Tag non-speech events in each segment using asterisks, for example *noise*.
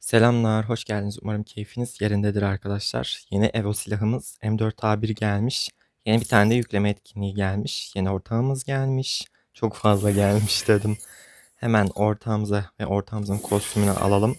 Selamlar, hoş geldiniz. Umarım keyfiniz yerindedir arkadaşlar. Yeni Evo silahımız M4A1 gelmiş. Yeni bir tane de yükleme etkinliği gelmiş. Yeni ortağımız gelmiş. Çok fazla gelmiş dedim. Hemen ortağımıza ve ortağımızın kostümünü alalım.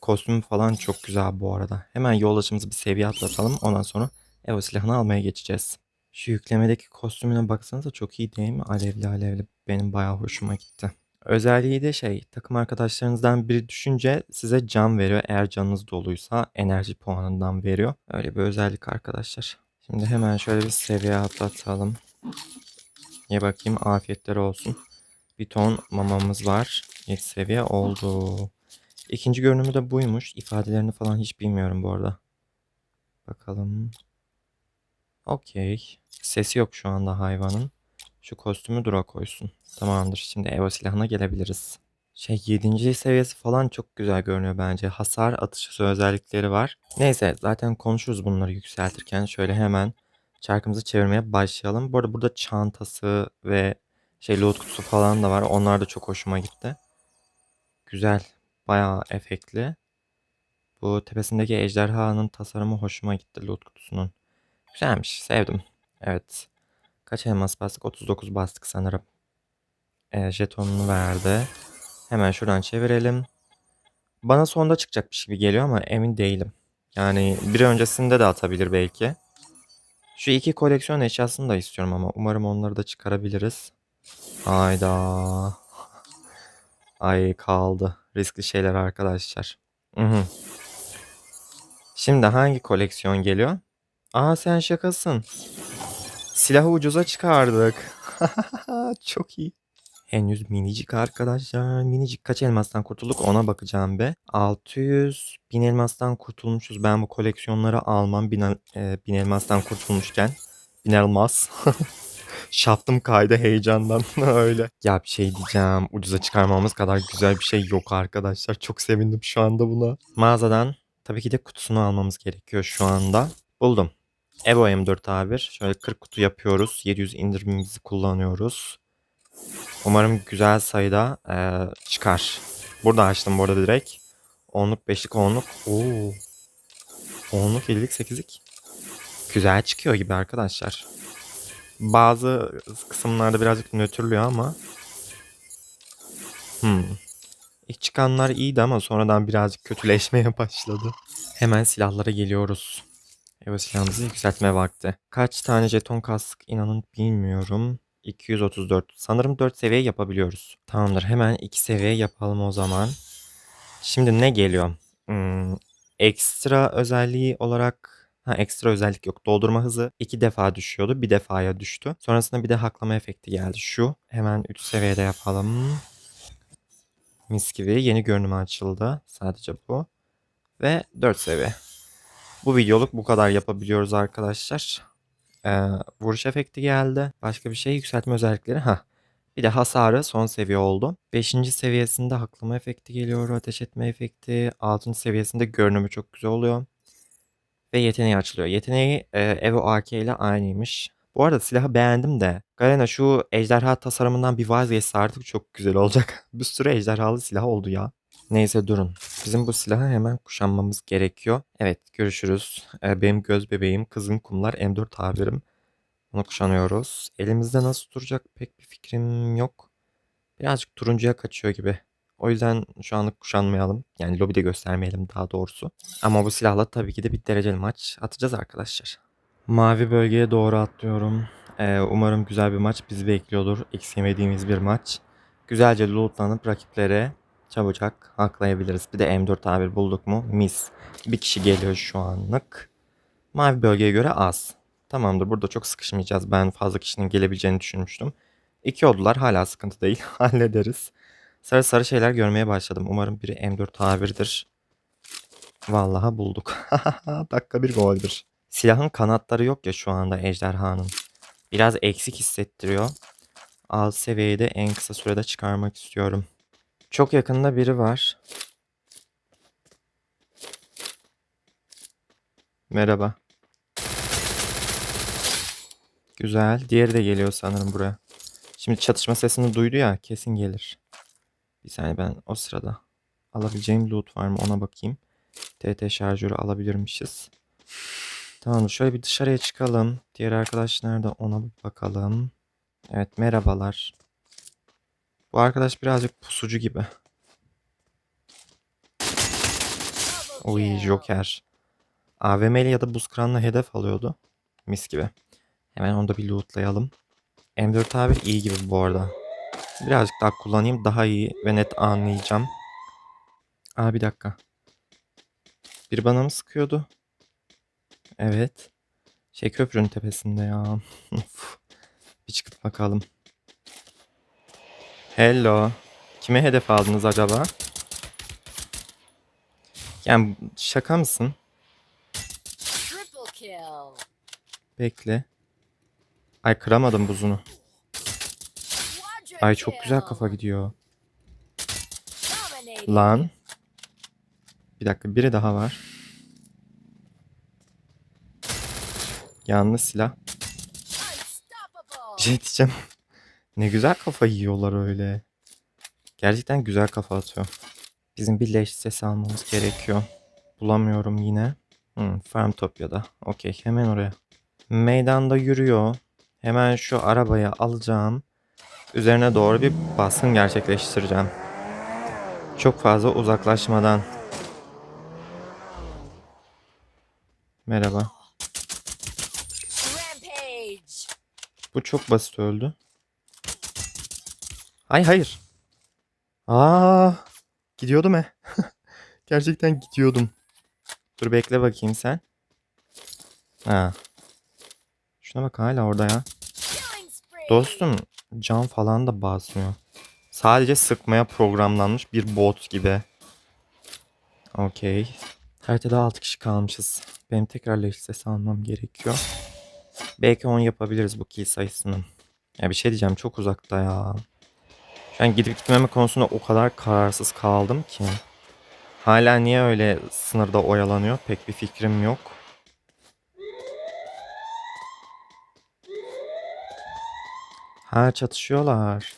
Kostümü falan çok güzel bu arada. Hemen yoldaşımızı bir seviye atlatalım. Ondan sonra Evo silahını almaya geçeceğiz. Şu yüklemedeki kostümüne baksanıza çok iyi değil mi? Alevli alevli. Benim bayağı hoşuma gitti. Özelliği de şey, takım arkadaşlarınızdan biri düşünce size can veriyor. Eğer canınız doluysa enerji puanından veriyor. Öyle bir özellik arkadaşlar. Şimdi hemen şöyle bir seviye atlatalım. Ye bakayım afiyetler olsun. Bir ton mamamız var. İlk seviye oldu. İkinci görünümü de buymuş. İfadelerini falan hiç bilmiyorum bu arada. Bakalım. Okey. Sesi yok şu anda hayvanın. Şu kostümü dura koysun. Tamamdır. Şimdi Evo silahına gelebiliriz. Şey 7. seviyesi falan çok güzel görünüyor bence. Hasar atışı özellikleri var. Neyse zaten konuşuruz bunları yükseltirken. Şöyle hemen çarkımızı çevirmeye başlayalım. Bu arada burada çantası ve şey loot kutusu falan da var. Onlar da çok hoşuma gitti. Güzel. Bayağı efektli. Bu tepesindeki ejderhanın tasarımı hoşuma gitti loot kutusunun. Güzelmiş. Sevdim. Evet. Kaç elmas bastık? 39 bastık sanırım. E, jetonunu verdi. Hemen şuradan çevirelim. Bana sonda çıkacakmış gibi geliyor ama emin değilim. Yani bir öncesinde de atabilir belki. Şu iki koleksiyon eşyasını da istiyorum ama umarım onları da çıkarabiliriz. Hayda. *laughs* Ay kaldı. Riskli şeyler arkadaşlar. Şimdi hangi koleksiyon geliyor? Aa sen şakasın. Silahı ucuza çıkardık. *laughs* Çok iyi. Henüz minicik arkadaşlar. Minicik kaç elmastan kurtulduk ona bakacağım be. 600 bin elmastan kurtulmuşuz. Ben bu koleksiyonları almam bin, e, bin elmastan kurtulmuşken. Bin elmas. *laughs* Şaftım kaydı heyecandan *laughs* öyle. Ya bir şey diyeceğim. Ucuza çıkarmamız kadar güzel bir şey yok arkadaşlar. Çok sevindim şu anda buna. Mağazadan tabii ki de kutusunu almamız gerekiyor şu anda. Buldum. Evo M4 A1. Şöyle 40 kutu yapıyoruz. 700 indirimimizi kullanıyoruz. Umarım güzel sayıda eee, çıkar. Burada açtım bu arada direkt. 10'luk 5'lik 10'luk. Oo. 10'luk 50'lik 8'lik. Güzel çıkıyor gibi arkadaşlar. Bazı kısımlarda birazcık nötrlüyor ama. Hmm. İlk çıkanlar iyiydi ama sonradan birazcık kötüleşmeye *laughs* başladı. Hemen silahlara geliyoruz. Evet silahımızı yükseltme vakti. Kaç tane jeton kastık inanın bilmiyorum. 234. Sanırım 4 seviye yapabiliyoruz. Tamamdır hemen 2 seviye yapalım o zaman. Şimdi ne geliyor? Hmm, ekstra özelliği olarak... Ha ekstra özellik yok. Doldurma hızı 2 defa düşüyordu. Bir defaya düştü. Sonrasında bir de haklama efekti geldi. Şu. Hemen 3 seviyede yapalım. Mis gibi yeni görünüm açıldı. Sadece bu. Ve 4 seviye. Bu videoluk bu kadar yapabiliyoruz arkadaşlar. Ee, vuruş efekti geldi. Başka bir şey yükseltme özellikleri. ha. Bir de hasarı son seviye oldu. 5. seviyesinde haklama efekti geliyor. Ateş etme efekti. 6. seviyesinde görünümü çok güzel oluyor. Ve yeteneği açılıyor. Yeteneği e, Evo AK ile aynıymış. Bu arada silahı beğendim de. Galena şu ejderha tasarımından bir vazgeçse artık çok güzel olacak. *laughs* bir sürü ejderhalı silah oldu ya. Neyse durun. Bizim bu silahı hemen kuşanmamız gerekiyor. Evet görüşürüz. Ee, benim göz bebeğim kızın kumlar M4 tabirim. Bunu kuşanıyoruz. Elimizde nasıl duracak pek bir fikrim yok. Birazcık turuncuya kaçıyor gibi. O yüzden şu anlık kuşanmayalım. Yani lobide göstermeyelim daha doğrusu. Ama bu silahla tabii ki de bir dereceli maç atacağız arkadaşlar. Mavi bölgeye doğru atlıyorum. Ee, umarım güzel bir maç bizi bekliyordur. Eksik yemediğimiz bir maç. Güzelce lootlanıp rakiplere çabucak haklayabiliriz. Bir de M4 A1 bulduk mu? Mis. Bir kişi geliyor şu anlık. Mavi bölgeye göre az. Tamamdır burada çok sıkışmayacağız. Ben fazla kişinin gelebileceğini düşünmüştüm. İki oldular hala sıkıntı değil. *laughs* Hallederiz. Sarı sarı şeyler görmeye başladım. Umarım biri M4 A1'dir. Vallahi bulduk. *laughs* Dakika bir goldür. Silahın kanatları yok ya şu anda ejderhanın. Biraz eksik hissettiriyor. Alt seviyeyi de en kısa sürede çıkarmak istiyorum. Çok yakında biri var. Merhaba. Güzel. Diğeri de geliyor sanırım buraya. Şimdi çatışma sesini duydu ya kesin gelir. Bir saniye ben o sırada alabileceğim loot var mı ona bakayım. TT şarjörü alabilirmişiz. Tamam şöyle bir dışarıya çıkalım. Diğer arkadaş nerede ona bakalım. Evet merhabalar. Bu arkadaş birazcık pusucu gibi. Oy Joker. AVM'li ya da buz kıranla hedef alıyordu. Mis gibi. Hemen onu da bir lootlayalım. M4 abi iyi gibi bu arada. Birazcık daha kullanayım daha iyi ve net anlayacağım. Aa bir dakika. Bir bana mı sıkıyordu? Evet. Şey köprünün tepesinde ya. *laughs* Bir çıkıp bakalım. Hello. Kime hedef aldınız acaba? Yani şaka mısın? Bekle. Ay kıramadım buzunu. Ay çok güzel kafa gidiyor. Lan. Bir dakika biri daha var. Yanlış silah. Bir şey diyeceğim. Ne güzel kafa yiyorlar öyle. Gerçekten güzel kafa atıyor. Bizim bir leş sesi almamız gerekiyor. Bulamıyorum yine. Hmm, Farmtopya'da. Okey hemen oraya. Meydanda yürüyor. Hemen şu arabayı alacağım. Üzerine doğru bir baskın gerçekleştireceğim. Çok fazla uzaklaşmadan. Merhaba. Bu çok basit öldü. Ay hayır. Aa, gidiyordum he. *laughs* Gerçekten gidiyordum. Dur bekle bakayım sen. Ha. Şuna bak hala orada ya. Dostum can falan da basmıyor. Sadece sıkmaya programlanmış bir bot gibi. Okey. Haritada 6 kişi kalmışız. Benim tekrar leş sesi almam gerekiyor. Belki 10 yapabiliriz bu kill sayısını. Ya bir şey diyeceğim çok uzakta ya. An gidip gitmeme konusunda o kadar kararsız kaldım ki. Hala niye öyle sınırda oyalanıyor pek bir fikrim yok. Ha çatışıyorlar.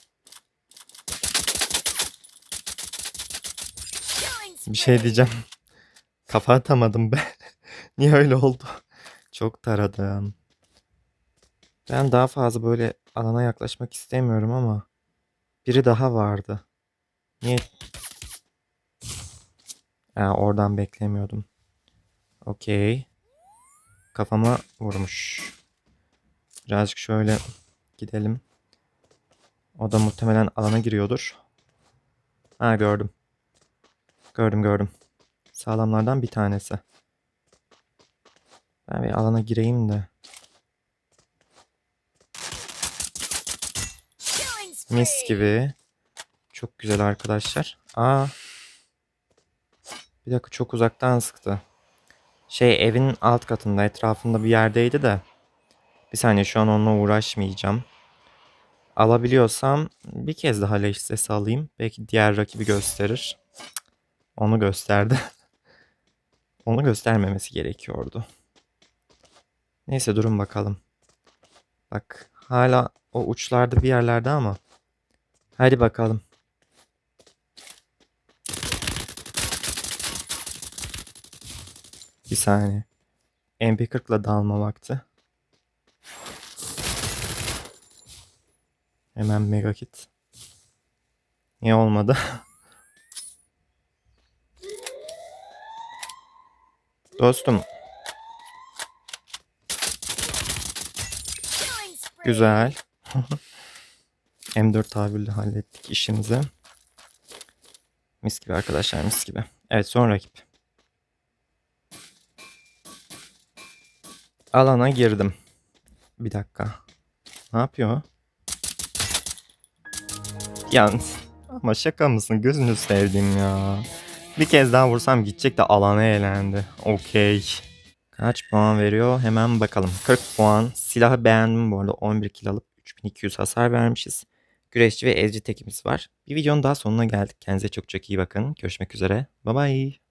Bir şey diyeceğim. *laughs* Kafa atamadım be. *laughs* Niye öyle oldu? Çok taradım. Ben daha fazla böyle alana yaklaşmak istemiyorum ama biri daha vardı. Niye? Ha, oradan beklemiyordum. Okey. Kafama vurmuş. Birazcık şöyle gidelim. O da muhtemelen alana giriyordur. Ha gördüm. Gördüm gördüm. Sağlamlardan bir tanesi. Ben bir alana gireyim de. Mis gibi. Çok güzel arkadaşlar. Aa. Bir dakika çok uzaktan sıktı. Şey evin alt katında etrafında bir yerdeydi de. Bir saniye şu an onunla uğraşmayacağım. Alabiliyorsam bir kez daha leş sesi alayım. Belki diğer rakibi gösterir. Onu gösterdi. *laughs* Onu göstermemesi gerekiyordu. Neyse durun bakalım. Bak hala o uçlarda bir yerlerde ama. Hadi bakalım. Bir saniye. MP40'la dalma vakti. Hemen mega kit. Niye olmadı? *laughs* Dostum güzel. *laughs* M4 tabirle hallettik işimizi. Mis gibi arkadaşlar mis gibi. Evet son rakip. Alana girdim. Bir dakika. Ne yapıyor? Yalnız ama şaka mısın? Gözünü sevdim ya. Bir kez daha vursam gidecek de alana eğlendi. Okey. Kaç puan veriyor? Hemen bakalım. 40 puan. Silahı beğendim bu arada. 11 kill alıp 3200 hasar vermişiz. Güreşçi ve ezci tekimiz var. Bir videonun daha sonuna geldik. Kendinize çok çok iyi bakın. Görüşmek üzere. Bye bye.